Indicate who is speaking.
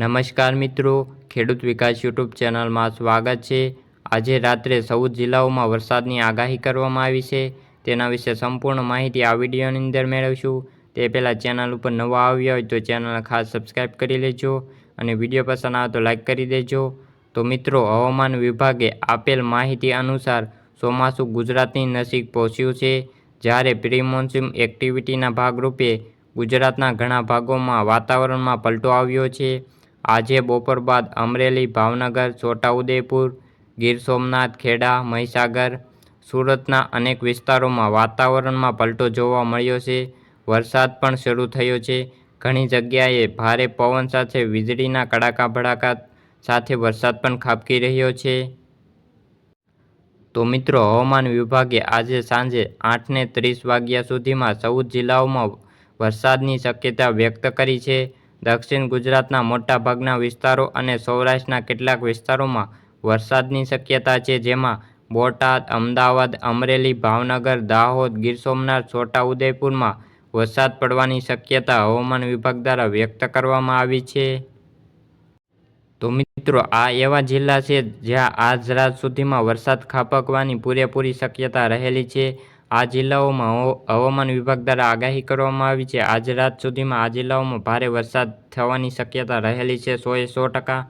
Speaker 1: નમસ્કાર મિત્રો, ખેડૂત વિકાસ યુટ્યુબ ચેનલમાં સ્વાગત છે. આજે રાત્રે ચૌદ જિલ્લાઓમાં વરસાદની આગાહી કરવામાં આવી છે. તેના વિશે સંપૂર્ણ માહિતી આ વિડીયોની અંદર મેળવશું. તે પહેલાં ચેનલ ઉપર નવા આવ્યા હોય તો ચેનલને ખાસ સબસ્ક્રાઈબ કરી લેજો અને વીડિયો પસંદ આવે તો લાઇક કરી દેજો. તો મિત્રો, હવામાન વિભાગે આપેલ માહિતી અનુસાર ચોમાસું ગુજરાતની નજીક પહોંચ્યું છે. જ્યારે પ્રી એક્ટિવિટીના ભાગરૂપે ગુજરાતના ઘણા ભાગોમાં વાતાવરણમાં પલટો આવ્યો છે. આજે બપોર બાદ અમરેલી, ભાવનગર, છોટાઉદેપુર, ગીર સોમનાથ, ખેડા, મહીસાગર, સુરતના અનેક વિસ્તારોમાં વાતાવરણમાં પલટો જોવા મળ્યો છે. વરસાદ પણ શરૂ થયો છે. ઘણી જગ્યાએ ભારે પવન સાથે વીજળીના કડાકા ભડાકા સાથે વરસાદ પણ ખાબકી રહ્યો છે. તો મિત્રો, હવામાન વિભાગે આજે સાંજે આઠને ત્રીસ વાગ્યા સુધીમાં ચૌદ જિલ્લાઓમાં વરસાદની શક્યતા વ્યક્ત કરી છે. દક્ષિણ ગુજરાતના મોટાભાગના વિસ્તારો અને સૌરાષ્ટ્રના કેટલાક વિસ્તારોમાં વરસાદની શક્યતા છે, જેમાં બોટાદ, અમદાવાદ, અમરેલી, ભાવનગર, દાહોદ, ગીર સોમનાથ, છોટાઉદેપુરમાં વરસાદ પડવાની શક્યતા હવામાન વિભાગ દ્વારા વ્યક્ત કરવામાં આવી છે. તો મિત્રો, આ એવા જિલ્લા છે જ્યાં આજ રાત સુધીમાં વરસાદ ખાબકવાની પૂરેપૂરી શક્યતા રહેલી છે. આ જિલ્લાઓમાં હવામાન વિભાગ દ્વારા આગાહી કરવામાં આવી છે. આજ રાત સુધીમાં આ જિલ્લાઓમાં ભારે વરસાદ થવાની શક્યતા રહેલી છે. સો એ સો ટકા